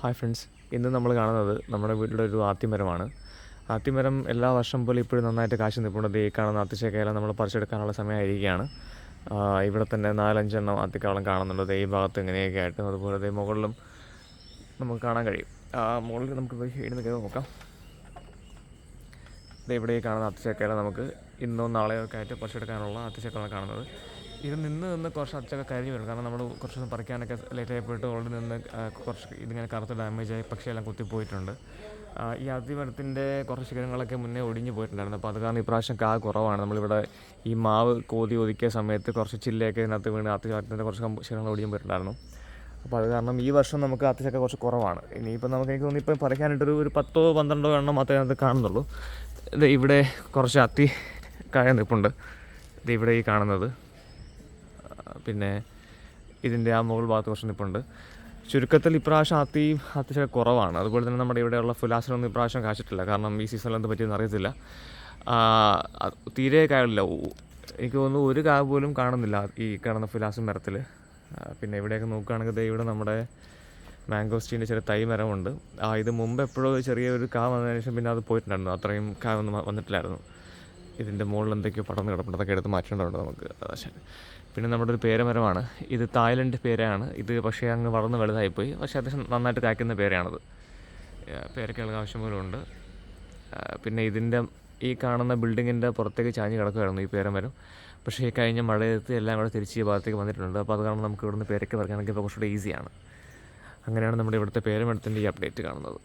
Hi friends ഇന്ന് നമ്മൾ കാണുന്നത് നമ്മുടെ വീട്ടിലെ ഒരു ആത്തിമരമാണ്. ആത്തിമരം എല്ലാ വർഷം പോലെ ഇപ്പോഴും നന്നായിട്ട് കാശ് നിൽപ്പുണ്ട്. ഈ കാണുന്ന അത്തിശേഖരം നമ്മൾ പറിച്ചെടുക്കാനുള്ള സമയമായിരിക്കുകയാണ്. ഇവിടെ തന്നെ നാലഞ്ചെണ്ണം അത്തിക്കാളം കാണുന്നുണ്ട്. ഈ ഭാഗത്ത് ഇങ്ങനെയൊക്കെ ആയിട്ട് അതുപോലെ മുകളിലും നമുക്ക് കാണാൻ കഴിയും. മുകളിൽ നമുക്ക് പോയി കയറി നോക്കാം. ഇവിടെ ഈ കാണുന്ന അത്തിശേഖരം നമുക്ക് ഇന്നോ നാളെയോ ഒക്കെ ആയിട്ട് പറിച്ചെടുക്കാനുള്ള അത്തിശേഖരമാണ് കാണുന്നത്. ഇത് നിന്ന് നിന്ന് കുറച്ച് അച്ചക്ക കരിഞ്ഞു വരും. കാരണം നമ്മൾ കുറച്ച് പറിക്കാനൊക്കെ ലേറ്റ് ആയിപ്പോയിട്ട് ഓൾറെഡി നിന്ന് കുറച്ച് ഇതിങ്ങനെ കറുത്ത് ഡാമേജ് ആയി പക്ഷേ എല്ലാം കുത്തിപ്പോയിട്ടുണ്ട് ഈ അതിമരത്തിന്റെ കുറച്ച് ശിഖരങ്ങളൊക്കെ മുന്നേ ഒടിഞ്ഞു പോയിട്ടുണ്ടായിരുന്നു. അപ്പോൾ അത് കാരണം ഇപ്രാവശ്യം കാ കുറവാണ്. നമ്മളിവിടെ ഈ മാവ് കോതി ഒതുക്കിയ സമയത്ത് കുറച്ച് ചില്ലയൊക്കെ ഇതിനകത്ത് വീണ് അത്തിമരത്തിന്റെ കുറച്ച് ശിഖരങ്ങൾ ഒടിഞ്ഞു പോയിട്ടുണ്ടായിരുന്നു. അപ്പോൾ അത് കാരണം ഈ വർഷം നമുക്ക് അത്യാവശ്യമൊക്കെ കുറച്ച് കുറവാണ്. ഇനിയിപ്പോൾ നമുക്ക് എനിക്ക് തോന്നുന്നു ഇപ്പം പറിക്കാനായിട്ടൊരു ഒരു പത്തോ പന്ത്രണ്ടോ എണ്ണം മാത്രമേ അതിനകത്ത് കാണുന്നുള്ളൂ. ഇത് ഇവിടെ കുറച്ച് അത്തി കായ നിൽപ്പുണ്ട്. ഇത് ഇവിടെ ഈ കാണുന്നത്. പിന്നെ ഇതിന്റെ ആ മുകൾ ഭാഗത്ത് കുറച്ച് നിൽപ്പുണ്ട് ചുരുക്കത്തിൽ ഇപ്രാവശ്യം അത്തി അത്യാവശ്യം കുറവാണ്. അതുപോലെ തന്നെ നമ്മുടെ ഇവിടെയുള്ള ഫുലാസിനൊന്നും ഇപ്രാവശ്യം കാശിട്ടില്ല കാരണം ഈ സീസണിൽ എന്ത് പറ്റിയെന്ന് അറിയത്തില്ല. തീരെ കായലില്ല. എനിക്ക് തോന്നുന്നു ഒരു കാ പോലും കാണുന്നില്ല ഈ കാണുന്ന ഫുലാസിൻ മരത്തിൽ. പിന്നെ ഇവിടെയൊക്കെ നോക്കുകയാണെങ്കിൽ ദേ ഇവിടെ നമ്മുടെ മാംഗോസ്റ്റീന്റെ ചെറിയ തൈ മരമുണ്ട്. ആ ഇത് മുമ്പ് എപ്പോഴോ ചെറിയൊരു കാ വന്നതിന് ശേഷം പിന്നെ അത് പോയിട്ടുണ്ടായിരുന്നു. അത്രയും കാ ഒന്നും വന്നിട്ടില്ലായിരുന്നു. ഇതിന്റെ മുകളിൽ എന്തൊക്കെയോ പടർന്ന് കിടപ്പുണ്ട്. അതൊക്കെ എടുത്ത് മാറ്റേണ്ടതുണ്ട് നമുക്ക്. പിന്നെ നമ്മുടെ ഒരു പേരമരമാണ്. ഇത് തായ്ലൻഡ് പേരയാണ് ഇത് പക്ഷേ അങ്ങ് വളർന്ന് വലുതായിപ്പോയി. പക്ഷേ അത്യാവശ്യം നന്നായിട്ട് കായ്ക്കുന്ന പേരയാണത് പേരക്കുള്ള ആവശ്യം പോലും ഉണ്ട് പിന്നെ ഇതിന്റെ ഈ കാണുന്ന ബിൽഡിങ്ങിന്റെ പുറത്തേക്ക് ചാഞ്ഞ് കിടക്കുമായിരുന്നു ഈ പേരമരം. പക്ഷേ ഈ കഴിഞ്ഞ മഴയത്ത് എല്ലാം കൂടെ തിരിച്ച് ഈ ഭാഗത്തേക്ക് വന്നിട്ടുണ്ട്. അപ്പോൾ അത് കാരണം നമുക്ക് ഇവിടുന്ന് പേരക്ക് പറിക്കാനൊക്കെ ഇപ്പോൾ കുറച്ചുകൂടെ ഈസിയാണ് അങ്ങനെയാണ് നമ്മുടെ ഇവിടുത്തെ പേരമരത്തിന്റെ ഈ അപ്ഡേറ്റ് കാണുന്നത്.